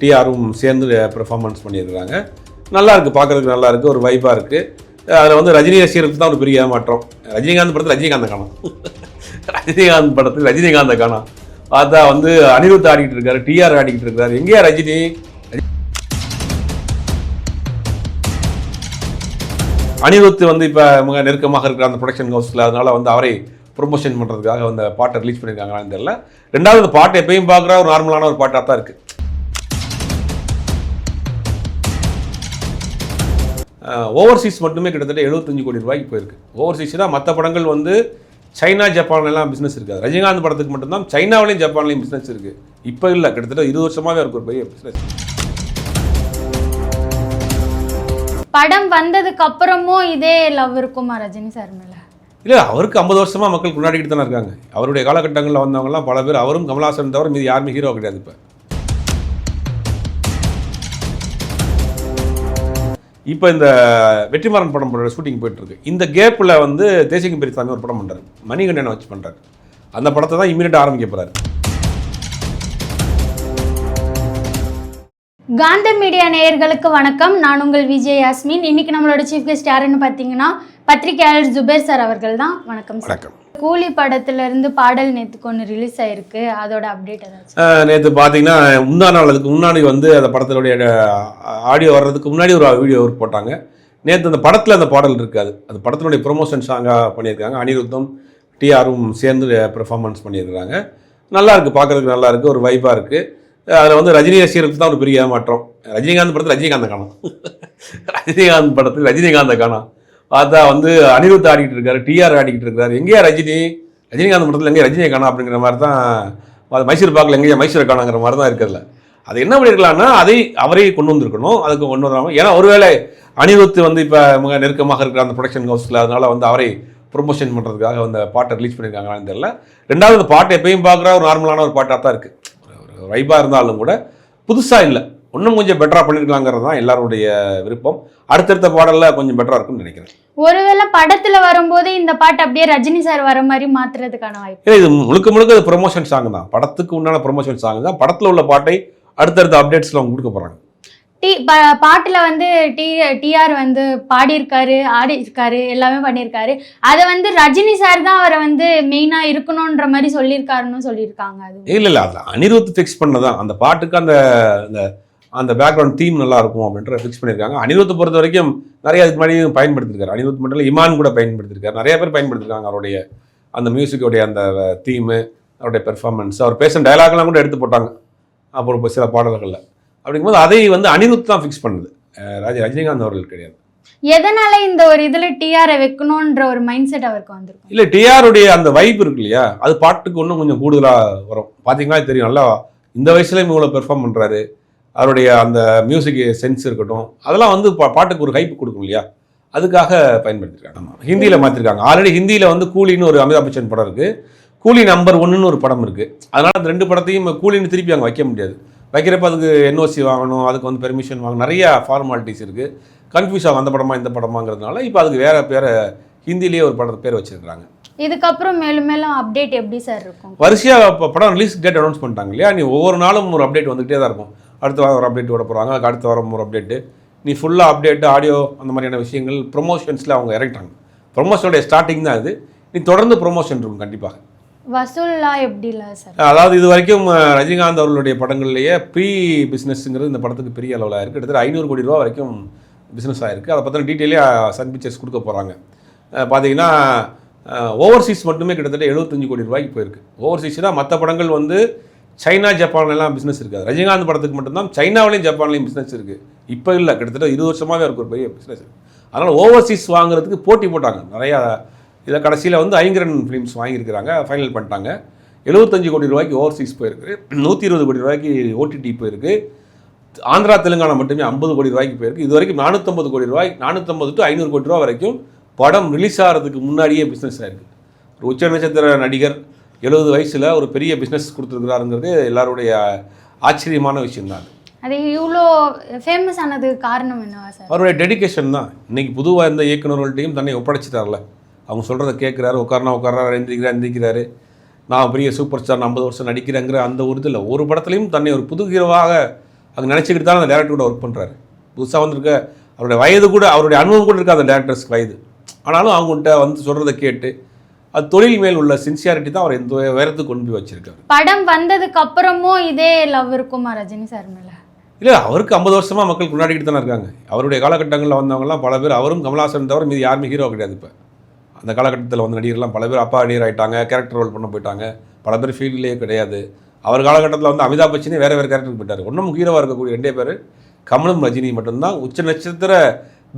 டிஆரும் சேர்ந்து பெர்ஃபார்மன்ஸ் பண்ணியிருக்கிறாங்க. நல்லா இருக்குது பார்க்குறதுக்கு நல்லா இருக்குது ஒரு வைப்பாக இருக்குது அதில் வந்து ரஜினி ரசிகர்களுக்கு தான் ஒரு பெரிய ஏமாற்றம். ரஜினிகாந்த் படத்தில் ரஜினிகாந்தை காணும். ரஜினிகாந்த் படத்தில் ரஜினிகாந்தை காணும். பார்த்தா வந்து அனிருத் ஆடிக்கிட்டு இருக்காரு டிஆர் ஆடிக்கிட்டு இருக்காரு. எங்கேயா ரஜினி? அனிருத் வந்து இப்போ மிக நெருக்கமாக இருக்கிற அந்த ப்ரொடக்ஷன் ஹவுஸில் அதனால் வந்து அவரை ப்ரொமோஷன் பண்ணுறதுக்காக அந்த பாட்டை ரிலீஸ் பண்ணியிருக்காங்களான்னு தெரியல. ரெண்டாவது பாட்டு எப்பயும் பார்க்குற ஒரு நார்மலான ஒரு பாட்டாக தான் இருக்குது ஓவர்சீஸ் மட்டுமே கிட்டத்தட்ட 75 கோடி ரூபாய்க்கு போயிருக்கு. ஓவர்சீஸ்னா மற்ற படங்கள் வந்து சைனா ஜப்பான் எல்லாம் பிஸ்னஸ் இருக்காது. ரஜினிகாந்த் படத்துக்கு மட்டும்தான் சைனாவிலையும் ஜப்பான்லையும் பிஸ்னஸ் இருக்குது இப்போ இல்லை கிட்டத்தட்ட இருபது வருஷமாகவே இருக்கு ஒரு பெரிய பிஸ்னஸ் படம் வந்ததுக்கு அப்புறமும் இதே லவ் இருக்குமா ரஜினி சார் மேல? இல்லை அவருக்கு ஐம்பது வருஷமா மக்கள் கொண்டாடிக்கிட்டு தானே இருக்காங்க. அவருடைய காலகட்டங்களில் வந்தவங்கலாம் பல பேர் அவரும் கமலஹாசன் தவிர மீது யாருமே ஹீரோ கிடையாது இப்போ. இப்போ இந்த வெற்றிமாறன் படம் ஷூட்டிங் போயிட்டுருக்கு. இந்த கேப்பில் வந்து தேசிக பெரியசாமி ஒரு படம் பண்ணுறாரு மணிகண்டனை வச்சு பண்ணுறாரு அந்த படத்தை தான் இமீடியட்டாக ஆரம்பிக்க போகிறாரு காந்த மீடியா நேயர்களுக்கு வணக்கம். நான் உங்கள் விஜய் யாஸ்மின். இன்னைக்கு நம்மளோட சீஃப் கெஸ்ட் யாருன்னு பார்த்தீங்கன்னா பத்திரிகையாளர் ஜுபேர் சார் அவர்கள் தான் வணக்கம் சார். வணக்கம். கூலி படத்துல இருந்து பாடல் நேத்துக்கு ஒன்று ரிலீஸ் ஆயிருக்கு. அதோட அப்டேட் ஏதாச்சும்? நேற்று பார்த்தீங்கன்னா முந்தா நாள் அதுக்கு முன்னாடி வந்து அந்த படத்தினுடைய ஆடியோ வர்றதுக்கு முன்னாடி ஒரு வீடியோ போட்டாங்க. நேற்று அந்த படத்தில் அந்த பாடல் இருக்காது. அது படத்தினுடைய ப்ரொமோஷன் சாங்காக பண்ணியிருக்காங்க. அனிருத்தும் டிஆரும் சேர்ந்து பெர்ஃபார்மன்ஸ் பண்ணியிருக்கிறாங்க. நல்லா இருக்குது பார்க்குறதுக்கு நல்லா இருக்குது ஒரு வைப்பாக இருக்குது அதில் வந்து ரஜினி ரசிகர்களுக்கு தான் ஒரு பெரிய ஏமாற்றம். ரஜினிகாந்த் படத்தில் ரஜினிகாந்தை காணும். ரஜினிகாந்த் படத்தில் ரஜினிகாந்தை காணும். பார்த்தா வந்து அனிருத் ஆடிக்கிட்டு இருக்காரு டிஆர் ஆடிக்கிட்டு இருக்காரு. எங்கேயா ரஜினி? ரஜினிகாந்த் படத்தில் எங்கேயா ரஜினியை காணும் அப்படிங்கிற மாதிரி தான் மைசூர் பார்க்கல எங்கேயா மைசூரை காணுங்கிற மாதிரி தான் இருக்கிறதுல. அது என்ன பண்ணியிருக்கலாம்னா அதை அவரே கொண்டு வந்திருக்கணும். அதுக்கு கொண்டு வராமல் ஏன்னா ஒருவேளை அனிருத் வந்து இப்போ மிக நெருக்கமாக இருக்கிற அந்த ப்ரொடக்ஷன் ஹவுஸில் அதனால் வந்து அவரை ப்ரொமோஷன் பண்ணுறதுக்காக அந்த பாட்டை ரிலீஸ் பண்ணியிருக்காங்களான்னு தெரியல. ரெண்டாவது பாட்டை எப்பயும் பார்க்குற ஒரு நார்மலான ஒரு பாட்டாக தான் இருக்குது ஒரு வைப்பாக இருந்தாலும் கூட புதுசாக இல்லை. இன்னும் கொஞ்சம் பெட்டராக பண்ணியிருக்கலாங்கிறது தான் எல்லாருடைய விருப்பம். அடுத்தடுத்த பாடலில் கொஞ்சம் பெட்டராக இருக்கும்னு நினைக்கிறேன். ஒருவேளை படத்துல வரும்போது இந்த பாட்டு அப்படியே ரஜினி சார் வர மாதிரி மாத்துறதுக்கான வாய்ப்பு. இது முழுக்க முழுக்க இது ப்ரொமோஷன் சாங் தான். படத்துக்கு உண்டான ப்ரொமோஷன் சாங் தான். படத்தில் உள்ள பாட்டை அடுத்தடுத்த அப்டேட்ஸில் அவங்க கொடுக்க போகிறாங்க டி பாட்டுல வந்து டி டிஆர் வந்து பாடியிருக்காரு ஆடி இருக்காரு எல்லாமே பண்ணியிருக்காரு. அதை வந்து ரஜினி சார் தான் அவரை வந்து மெயினா இருக்கணும்ன்ற மாதிரி சொல்லியிருக்காருன்னு சொல்லியிருக்காங்க அது. இல்லை இல்லை அதில் அனிருத் ஃபிக்ஸ் பண்ணதான். அந்த பாட்டுக்கு அந்த அந்த பேக்ரவுண்ட் தீம் நல்லா இருக்கும் அப்படின்ற ஃபிக்ஸ் பண்ணியிருக்காங்க. அனிருத்தை பொறுத்த வரைக்கும் நிறைய அதுக்கு முன்னாடியும் பயன்படுத்திருக்காரு அனிருத் மட்டும் இல்லை இமான் கூட பயன்படுத்திருக்காரு நிறைய பேர் பயன்படுத்திருக்காங்க அவருடைய அந்த மியூசிக்கோடைய அந்த தீமு அவருடைய பெர்ஃபார்மன்ஸ் அவர் பேசுகிற டயலாக்லாம் கூட எடுத்து போட்டாங்க. அப்புறம் சில பாடல்களில். அப்படிங்கும்போது அதை வந்து அனிருத் தான் ஃபிக்ஸ் பண்ணுது. ராஜ ரஜினிகாந்த் அவர்கள் கிடையாது. எதனால இந்த ஒரு இதுல டிஆரை வைக்கணும்ன்ற ஒரு மைண்ட் செட் அவருக்கு வந்திருக்கும்? இல்லை டிஆருடைய அந்த வைப் இருக்கு இல்லையா? அது பாட்டுக்கு இன்னும் கொஞ்சம் கூடுதலாக வரும். பார்த்தீங்கன்னா தெரியும். நல்லா இந்த வயசுலேயும் இவ்வளோ பெர்ஃபார்ம் பண்ணுறாரு அவருடைய அந்த மியூசிக் சென்ஸ் இருக்கட்டும் அதெல்லாம் வந்து பா- பாட்டுக்கு ஒரு ஹைப் கொடுக்கும் இல்லையா? அதுக்காக பயன்படுத்திருக்காங்க. ஆமாம் ஹிந்தியில் மாற்றிருக்காங்க ஆல்ரெடி ஹிந்தியில் வந்து கூலின்னு ஒரு அமிதாப் பச்சன் படம் இருக்குது கூலி நம்பர் ஒன்றுன்னு ஒரு படம் இருக்குது அதனால் அந்த ரெண்டு படத்தையும் கூலின்னு திருப்பி அங்கே வைக்க முடியாது. வைக்கிறப்ப அதுக்கு என்ஓசி வாங்கணும் அதுக்கு வந்து பெர்மிஷன் வாங்கணும். நிறைய ஃபார்மாலிட்டிஸ் இருக்குது கன்ஃபியூஸ் ஆகும் அந்த படமா இந்த படமாங்கிறதுனால இப்போ அதுக்கு வேறு பேரை ஹிந்திலேயே ஒரு படம் பேர் வச்சிருக்காங்க இதுக்கப்புறம் மேலும் மேலும் அப்டேட் எப்படி சார் இருக்கும்? வரிசையாக இப்போ படம் ரிலீஸ் டேட் அனௌன்ஸ் பண்ணிட்டாங்க இல்லையா? நீ ஒவ்வொரு நாளும் ஒரு அப்டேட் வந்துகிட்டே தான் இருக்கும். அடுத்த வாரம் ஒரு அப்டேட் விட போகிறாங்க அதுக்கு அடுத்த வாரம் ஒரு அப்டேட்டு நீ ஃபுல்லாக அப்டேட் ஆடியோ அந்த மாதிரியான விஷயங்கள் ப்ரொமோஷன்ஸில் அவங்க இறங்கிட்டாங்க. ப்ரொமோஷனுடைய ஸ்டார்டிங் தான் இது. நீ தொடர்ந்து ப்ரொமோஷன் இருக்கும் கண்டிப்பாக. வசூல்லாம் சார் அதாவது இது வரைக்கும் ரஜினிகாந்த் அவர்களுடைய படங்கள்லேயே ப்ரீ பிஸ்னஸ்ங்கிறது இந்த படத்துக்கு பெரிய அளவில் இருக்குது கிட்டத்தட்ட ஐநூறு கோடி ரூபா வரைக்கும் பிஸ்னஸ் ஆயிருக்கு. அதை பற்றின டீட்டெயிலே சன் பிக்சர்ஸ் கொடுக்க போகிறாங்க பார்த்தீங்கன்னா ஓவர்சீஸ் மட்டுமே கிட்டத்தட்ட 75 கோடி ரூபாய்க்கு போயிருக்கு. ஓவர்சீஸ்னால் மற்ற படங்கள் வந்து சைனா ஜப்பான்லாம் பிஸ்னஸ் இருக்காது. ரஜினிகாந்த் படத்துக்கு மட்டும்தான் சைனாவிலையும் ஜப்பான்லையும் பிஸ்னஸ் இருக்குது இப்போ இல்லை கிட்டத்தட்ட இருபது வருஷமாகவே இருக்கு ஒரு பெரிய பிஸ்னஸ் அதனால் ஓவர்சீஸ் வாங்குறதுக்கு போட்டி போட்டாங்க. நிறையா இதை கடைசியில் வந்து ஐங்கரன் ஃபிலிம்ஸ் வாங்கியிருக்கிறாங்க. ஃபைனல் பண்ணிட்டாங்க. 75 கோடி ரூபாய்க்கு ஓவர்சீஸ் போயிருக்கு. நூற்றி இருபது கோடி ரூபாய்க்கு ஓடிடி போயிருக்கு. ஆந்திரா தெலுங்கானா மட்டுமே ஐம்பது கோடி ரூபாய்க்கு போயிருக்கு. இது வரைக்கும் நானூற்றம்பது கோடி ரூபாய் நானூற்றம்பது டு ஐநூறு கோடி ரூபா வரைக்கும் படம் ரிலீஸ் ஆகிறதுக்கு முன்னாடியே பிஸ்னஸ் ஆயிருக்கு. ஒரு உச்ச நட்சத்திர நடிகர் எழுபது வயசில் ஒரு பெரிய பிஸ்னஸ் கொடுத்துருக்குறாருங்கிறது எல்லாருடைய ஆச்சரியமான விஷயம் தான் அது இவ்வளோ ஃபேமஸ் ஆனதுக்கு காரணம் என்னவா சார்? அவருடைய டெடிகேஷன் தான். இன்னைக்கு புதுவாக இருந்த இயக்குநர்கள்ட்டையும் தன்னை ஒப்படைச்சிட்டார்ல. அவங்க சொல்கிறத கேட்குறாரு உட்காரனா உட்காராரு எந்திரிக்கிறார் எந்திரிக்கிறாரு. நான் பெரிய சூப்பர் ஸ்டார் ஐம்பது வருஷம் நடிக்கிறேங்கிற அந்த ஒரு இதில் ஒரு படத்துலையும் தன்னை ஒரு புது ஹீரோவாக அது நினச்சிக்கிட்டு தான் அந்த டேரக்டர் கூட ஒர்க் பண்ணுறாரு புதுசாக வந்திருக்க அவருடைய வயது கூட அவருடைய அனுபவம் கூட இருக்க அந்த டேரக்டர்ஸ்க்கு வயது. ஆனாலும் அவங்கள்ட்ட வந்து சொல்கிறத கேட்டு அது தொழில் மேல் உள்ள சின்சியாரிட்டி தான் அவர் இந்த உயரத்துக்கு கொண்டு போய் வச்சிருக்காரு. படம் வந்ததுக்கு அப்புறமும் இதே லவ் இருக்குமா ரஜினி சார் மேல. இல்லை அவருக்கு ஐம்பது வருஷமாக மக்கள் கொண்டாடிக்கிட்டு தானே இருக்காங்க. அவருடைய காலகட்டங்களில் வந்தவங்கலாம் பல பேர் அவரும் கமல்ஹாசன் தவிர மீது யாருமே ஹீரோ கிடையாது இப்போ. அந்த காலகட்டத்தில் வந்த நடிகர்லாம் பல பேர் அப்பா நடிகர் ஆயிட்டாங்க கேரக்டர் ரோல் பண்ண போயிட்டாங்க. பல பேர் ஃபீல்ட்லேயே கிடையாது. அவர் காலகட்டத்தில் வந்து அமிதாப் பச்சனே வேறு வேறு கேரக்டருக்கு போயிட்டார். ஒன்றும் ஹீரோவாக இருக்கக்கூடிய ரெண்டே பேர் கமலும் ரஜினி மட்டும்தான். உச்ச நட்சத்திர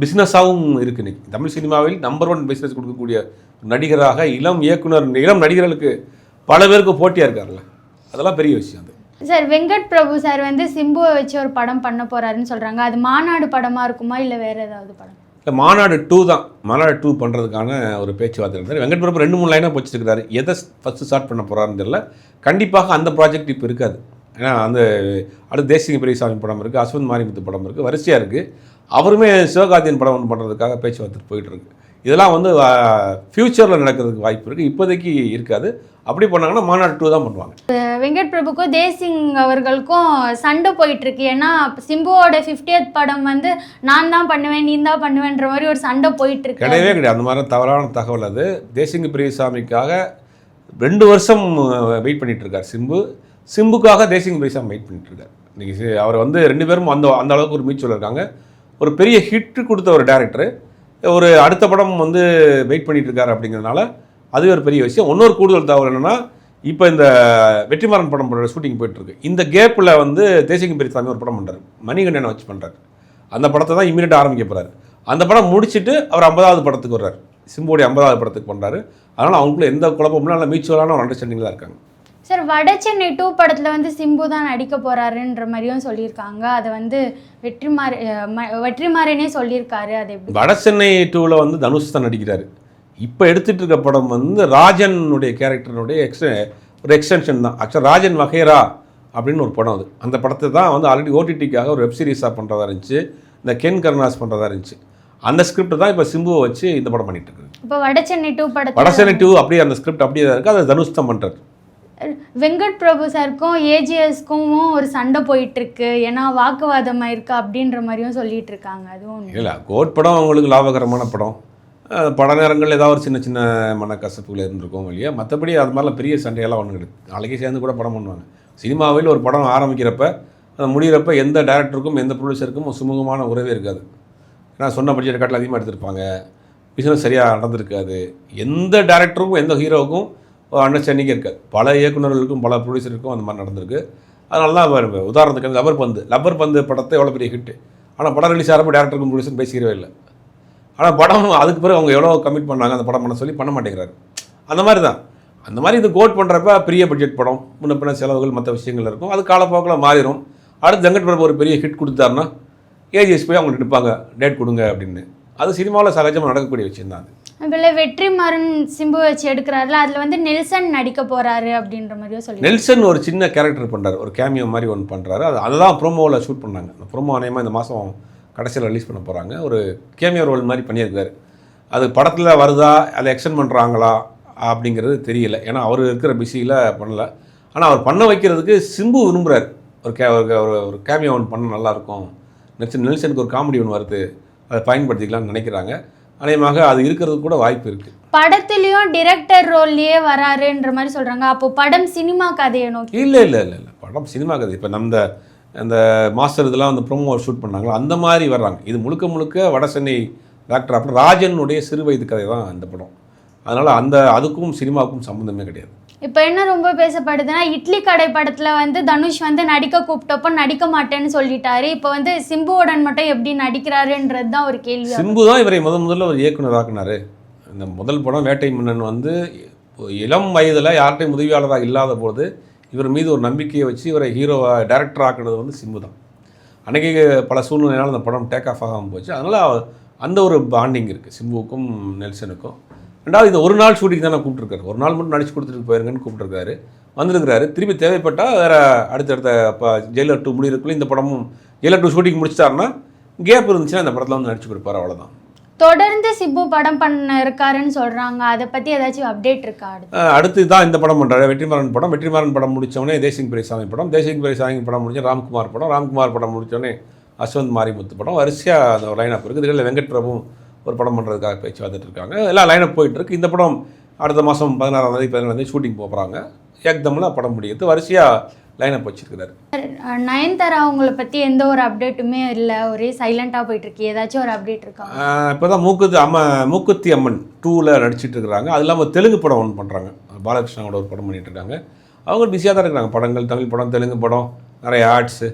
பிஸ்னஸாகவும் இருக்கு. இன்னைக்கு தமிழ் சினிமாவில் நம்பர் ஒன் பிஸ்னஸ் கொடுக்கக்கூடிய நடிகராக இளம் இயக்குனர் இளம் நடிகர்களுக்கு பல பேருக்கு போட்டியாக இருக்கார்ல? அதெல்லாம் பெரிய விஷயம் அது. சார் வெங்கட் பிரபு சார் வந்து சிம்புவை வச்சு ஒரு படம் பண்ண போறாருன்னு சொல்றாங்க. அது மாநாடு படமா இருக்குமா இல்ல வேற ஏதாவது படம்? இல்லை மாநாடு டூ தான். மாநாடு டூ பண்ணுறதுக்கான ஒரு பேச்சுவார்த்தை இருந்தார் வெங்கட் பிரபு ரெண்டு மூணு லைனாக வச்சுருக்காரு எதை ஃபஸ்ட்டு ஸ்டார்ட் பண்ண போகிறாருன்னு தெரியல. கண்டிப்பாக அந்த ப்ராஜெக்ட் இப்போ இருக்காது. ஏன்னா அந்த அடுத்து தேசிய பெரியசாமி படம் இருக்குது அஸ்வந்த் மாரிமுத்து படம் இருக்குது வரிசையாக இருக்குது அவருமே சிவகார்த்தியன் படம் ஒன்று பண்ணுறதுக்காக பேச்சுவார்த்தை போயிட்டு இருக்கு இதெல்லாம் வந்து ஃப்யூச்சரில் நடக்கிறதுக்கு வாய்ப்பு இருக்குது இப்போதைக்கு இருக்காது. அப்படி பண்ணாங்கன்னா மாநாடு டூ தான் பண்ணுவாங்க. வெங்கட் பிரபுக்கும் தேசிங் அவர்களுக்கும் சண்டை போயிட்டு இருக்கு ஏன்னா சிம்புவோட 50th படம் வந்து நான் தான் பண்ணுவேன் நீ தான் பண்ணுவேன்ற மாதிரி ஒரு சண்டை போயிட்டு இருக்கு கிடையவே கிடையாது. அந்த மாதிரி தவறான தகவல் அது. தேசிங்க பிரியசாமிக்காக ரெண்டு வருஷம் வெயிட் பண்ணிட்டு இருக்கார் சிம்பு. சிம்புக்காக தேசிங்க பிரியசாமி வெயிட் பண்ணிட்டு இருக்கார். இன்னைக்கு அவர் வந்து ரெண்டு பேரும் அந்த அந்த அளவுக்கு ஒரு மீச்சுவல் இருக்காங்க. ஒரு பெரிய ஹிட் கொடுத்த ஒரு டேரக்டரு ஒரு அடுத்த படம் வந்து வெயிட் பண்ணிட்டு இருக்காரு அப்படிங்கிறதுனால அதுவே ஒரு பெரிய விஷயம். இன்னொரு கூடுதல் தகவல் என்னென்னா இப்போ இந்த வெற்றிமாறன் படம் ஷூட்டிங் போயிட்டுருக்கு. இந்த கேப்பில் வந்து தேசிங்க பெரியசாமி ஒரு படம் பண்ணுறாரு மணிகண்டனை வச்சு பண்ணுறாரு அந்த படத்தை தான் இமீடியட்டாக ஆரம்பிக்க போகிறாரு அந்த படம் முடிச்சுட்டு அவர் ஐம்பதாவது படத்துக்கு வர்றாரு. சிம்புடைய ஐம்பதாவது படத்துக்கு பண்ணுறாரு அதனால் அவங்களுக்குள்ள எந்த குழப்பமும் நல்ல மியூச்சுவலான ஒரு அண்டர்ஸ்டாண்டிங்கில் இருக்காங்க. சார் வட சென்னை டூ படத்துல வந்து சிம்பு தான் நடிக்க போறாருன்ற மாதிரியும் சொல்லியிருக்காங்க. அதை வந்து வெற்றிமாற வெற்றிமாறனே சொல்லியிருக்காரு. அது எப்படி? வட சென்னை டூவில் வந்து தனுஷ் தான் நடிக்கிறாரு. இப்போ எடுத்துட்டு இருக்க படம் வந்து ராஜனுடைய கேரக்டருடைய எக்ஸ்ட ஒரு எக்ஸ்டென்ஷன் தான். ஆக்சுவலாக ராஜன் வகேரா அப்படின்னு ஒரு படம் அது. அந்த படத்தை தான் வந்து ஆல்ரெடி ஓடிடிக்காக ஒரு வெப் சீரிஸாக பண்ணுறதா இருந்துச்சு. இந்த கென் கருணாஸ் பண்ணுறதா இருந்துச்சு. அந்த ஸ்கிரிப்ட் தான் இப்போ சிம்புவை வச்சு இந்த படம் பண்ணிட்டு இருக்கு இப்போ வட சென்னை டூ வட படத்துல சென்னை டூ அப்படியே அந்த ஸ்கிரிப்ட் அப்படியே தான் இருக்குது அதை தனுஷ் தான் பண்ணுறாரு வெங்கட் பிரபு சாருக்கும் ஏஜிஎஸ்க்கும் ஒரு சண்டை போயிட்டுருக்கு. ஏன்னா வாக்குவாதம் இருக்கு அப்படின்ற மாதிரியும் சொல்லிட்டு இருக்காங்க அதுவும் இல்லை கோட் படம் அவங்களுக்கு லாபகரமான படம். பட நேரங்கள் ஏதாவது ஒரு சின்ன சின்ன மனக்கசப்புகள் இருந்திருக்கும் இல்லையா மற்றபடி அது மாதிரிலாம் பெரிய சண்டையெல்லாம் ஒன்று கிடையாது. நாளைக்கே சேர்ந்து கூட படம் பண்ணுவாங்க. சினிமாவில் ஒரு படம் ஆரம்பிக்கிறப்ப அது முடிகிறப்ப எந்த டேரக்டருக்கும் எந்த ப்ரொடியூசருக்கும் சுமூகமான உறவே இருக்காது. ஏன்னா சொன்ன பட்ஜெட் காட்டில் அதிகமாக எடுத்திருப்பாங்க. பிஸ்னஸ் சரியாக நடந்திருக்காது. எந்த டேரக்டருக்கும் எந்த ஹீரோவுக்கும் அண்டர்ஸ்டாண்டிங்கே இருக்காது பல இயக்குனர்களுக்கும் பல ப்ரொடியூசருக்கும் அந்த மாதிரி நடந்திருக்கு. அதனால தான் உதாரணத்துக்கு அந்த லப்பர் பந்து. லப்பர் பந்து படத்தை எவ்வளோ பெரிய ஹிட்டு ஆனால் படம் ரிலீஸ் ஆகிறப்ப டேரக்டருக்கும் ப்ரொடியூசரும் பேசிக்கிறவே இல்லை. ஆனால் படம் அதுக்கு பிறகு அவங்க எவ்வளோ கமிட் பண்ணாங்க அந்த படம் பண்ண சொல்லி பண்ண மாட்டேங்கிறாரு. அந்த மாதிரி தான். அந்த மாதிரி இது கோட் பண்ணுறப்ப பெரிய பட்ஜெட் படம். முன்ன பின்ன செலவுகள் மற்ற விஷயங்கள் இருக்கும். அது காலப்போக்கில் மாறிடும் அடுத்து ஜங்கட் பிரபு ஒரு பெரிய ஹிட் கொடுத்தாருன்னா ஏஜிஎஸ் போய் அவங்க நிற்பாங்க டேட் கொடுங்க அப்படின்னு. அது சினிமாவில் சகஜமாக நடக்கக்கூடிய விஷயம் தான் அது. அதுல வெற்றிமாறன் சிம்பு வச்சு எடுக்கிறாருல அதுல வந்து நெல்சன் நடிக்க போறாரு அப்படின்ற மாதிரியோ சொல்லி நெல்சன் ஒரு சின்ன கேரக்டர் பண்ணுறாரு ஒரு கேமியோ மாதிரி ஒன்று பண்ணுறாரு அது அதுதான் ப்ரோமோவில் ஷூட் பண்ணாங்க. அந்த ப்ரோமோ அநேகமாக இந்த மாதம் கடைசியில் ரிலீஸ் பண்ண போகிறாங்க ஒரு கேமியோ ரோல் மாதிரி பண்ணியிருக்காரு. அது படத்தில் வருதா அதை எக்ஸ்டென்ட் பண்ணுறாங்களா அப்படிங்கிறது தெரியல. ஏன்னா அவர் இருக்கிற பிஸியில் பண்ணல. ஆனால் அவர் பண்ண வைக்கிறதுக்கு சிம்பு விரும்புகிறார் ஒரு கே ஒரு- ஒரு கேமியோ ஒன்று பண்ண நல்லாயிருக்கும் நெல்சன் நெல்சனுக்கு ஒரு காமெடி ஒன்று வருது. அதை பயன்படுத்திக்கலாம்னு நினைக்கிறாங்க. அநேகமாக அது இருக்கிறதுக்கு கூட வாய்ப்பு இருக்குது படத்துலயும் டிரெக்டர் ரோல்லயே வராருன்ற மாதிரி சொல்றாங்க. அப்போ படம் சினிமா கதையை நோக்கி. இல்லை இல்லை இல்லை இல்லை. படம் சினிமா கதை. இப்போ நம்ம அந்த மாஸ்டர் இதெல்லாம் அந்த ப்ரோமோ ஷூட் பண்ணாங்களோ? அந்த மாதிரி வர்றாங்க. இது முழுக்க முழுக்க வட சென்னை டாக்டர் அப்புறம் ராஜனுடைய சிறு வயது கதை தான் அந்த படம். அதனால் அந்த அதுக்கும் சினிமாவுக்கும் சம்மந்தமே கிடையாது. இப்போ என்ன ரொம்ப பேசப்படுதுன்னா இட்லி கடை படத்தில் வந்து தனுஷ் வந்து நடிக்க கூப்பிட்டப்போ நடிக்க மாட்டேன்னு சொல்லிட்டாரு. இப்போ வந்து சிம்புவுடன் மட்டும் எப்படி நடிக்கிறாருன்றது தான் ஒரு கேள்வி சிம்பு தான் இவரை முத முதல்ல ஒரு இயக்குனர் ஆக்குனாரு. இந்த முதல் படம் வேட்டை மன்னன் வந்து இளம் வயதில் யார்கிட்டையும் உதவியாளராக இல்லாத போது இவர் மீது ஒரு நம்பிக்கையை வச்சு இவரை ஹீரோவாக டைரக்டர் ஆக்குனது வந்து சிம்பு தான். அன்றைக்கி பல சூழ்நிலையால் அந்த படம் டேக் ஆஃப் ஆகாமல் போச்சு. அதனால் அந்த ஒரு பாண்டிங் இருக்குது சிம்புவுக்கும் நெல்சனுக்கும். ரெண்டாவது இது ஒரு நாள் ஷூட்டிங் தானே கூப்பிட்ருக்காரு ஒரு நாள் மட்டும் நடிச்சு கொடுத்துட்டு போயிருங்கன்னு கூப்பிட்ருக்காரு வந்திருக்கிறாரு. திருப்பி தேவைப்பட்டால் வேறு அடுத்தடுத்த இப்போ ஜெயிலர் டூ முடியிருக்குள்ள இந்த படமும் ஜெயிலர் டூ ஷூட்டிங் முடிச்சிட்டாருன்னா கேப் இருந்துச்சுன்னா இந்த படத்தில் வந்து நடிச்சு கொடுப்பாரு அவ்வளோதான் தொடர்ந்து சிம்பு படம் பண்ண இருக்காருன்னு சொல்றாங்க. அதை பத்தி ஏதாச்சும் அப்டேட் இருக்கா அடுத்து? தான் இந்த படம் பண்ணுறாரு வெற்றிமாறன் படம். வெற்றிமாறன் படம் முடித்தவொடனே தேசிங் பெரியசாமி படம். தேசிங் பெரியசாமி படம் முடிஞ்ச ராம்குமார் படம். ராம்குமார் படம் முடித்தோடனே அஸ்வந்த் மாரிமுத்து படம். வரிசையாக அந்த லைனப் இருக்குது இதில் வெங்கட் பிரபு ஒரு படம் பண்ணுறதுக்காக பேச்சு வந்துட்டு இருக்காங்க. எல்லாம் லைனப் போயிட்டு இருக்கு. இந்த படம் அடுத்த மாதம் பதினாறாம் தேதி பதினேழாம் தேதி ஷூட்டிங் போகிறாங்க ஏக்தமில் படம் முடியுது வரிசையாக லைனப் வச்சிருக்கிறாரு. நயன்தாரா அவங்கள பத்தி எந்த ஒரு அப்டேட்டுமே இல்லை. ஒரே சைலண்டா போயிட்டு இருக்கு ஏதாச்சும் ஒரு அப்டேட் இருக்கா? இப்போ தான் மூக்குத்தி அம்ம மூக்குத்தி அம்மன் டூவில் நடிச்சிட்டு இருக்கிறாங்க அது இல்லாமல் தெலுங்கு படம் ஒன்று பண்ணுறாங்க பாலகிருஷ்ணாவோட ஒரு படம் பண்ணிட்டு இருக்காங்க. அவங்க பிஸியாக தான் இருக்கிறாங்க படங்கள் தமிழ் படம் தெலுங்கு படம் நிறைய ஆர்ட்ஸு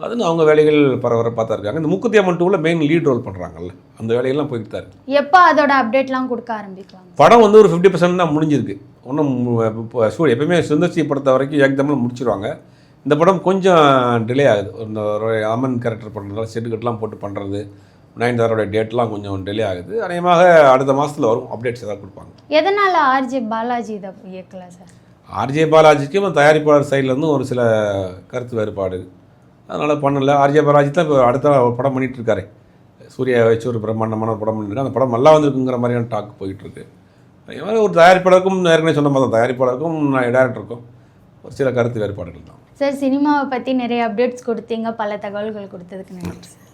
அதுன்னு அவங்க வேலைகள் பரபரப்பாக தான் இருக்காங்க. இந்த மூக்குத்தி அம்மன் டூவில் மெயின் லீட் ரோல் பண்ணுறாங்கல்ல அந்த வேலையெல்லாம் போயிட்டு தான் இருக்கு. எப்போ அதோட அப்டேட்லாம் கொடுக்க ஆரம்பிக்கலாம்? படம் வந்து ஒரு ஃபிஃப்டி பர்சன்ட் தான் முடிஞ்சிருக்கு. ஒன்றும் இப்போ ஷூ எப்பயுமே சுந்தர்சி படத்தை வரைக்கும் ஏக்தமில் முடிச்சிருவாங்க. இந்த படம் கொஞ்சம் டிலே ஆகுது. இந்த ஒரு அம்மன் கேரக்டர் பண்ணுறதுனால செட்டுக்கட்டெலாம் போட்டு பண்ணுறது நயன்தாரோட டேட்லாம் கொஞ்சம் டிலே ஆகுது. அநேகமாக அடுத்த மாதத்தில் வரும் அப்டேட்ஸ் ஏதாவது கொடுப்பாங்க. எதனால ஆர்ஜே பாலாஜி இதை இயக்கல சார்? ஆர்ஜே பாலாஜிக்கும் தயாரிப்பாளர் சைட்லேருந்து ஒரு சில கருத்து வேறுபாடு. அதனால் பண்ணலை. ஆர்ஜே தான் இப்போ அடுத்த படம் பண்ணிட்டு இருக்காரு சூர்யா வச்சு ஒரு பிரம்மாண்டமான ஒரு படம் பண்ணிட்டு அந்த படம் நல்லா வந்திருக்குங்கிற மாதிரியான டாக் போயிட்டுருக்கு. அதே மாதிரி ஒரு தயாரிப்பாளருக்கும் ஏற்கனவே சொன்ன மாதிரி தான். தயாரிப்பாளருக்கும் டேரக்டருக்கும் ஒரு சில கருத்து வேறுபாடுகள் தான். சார் சினிமாவை பற்றி நிறைய அப்டேட்ஸ் கொடுத்தீங்க. பல தகவல்கள் கொடுத்ததுக்கு நன்றி சார்.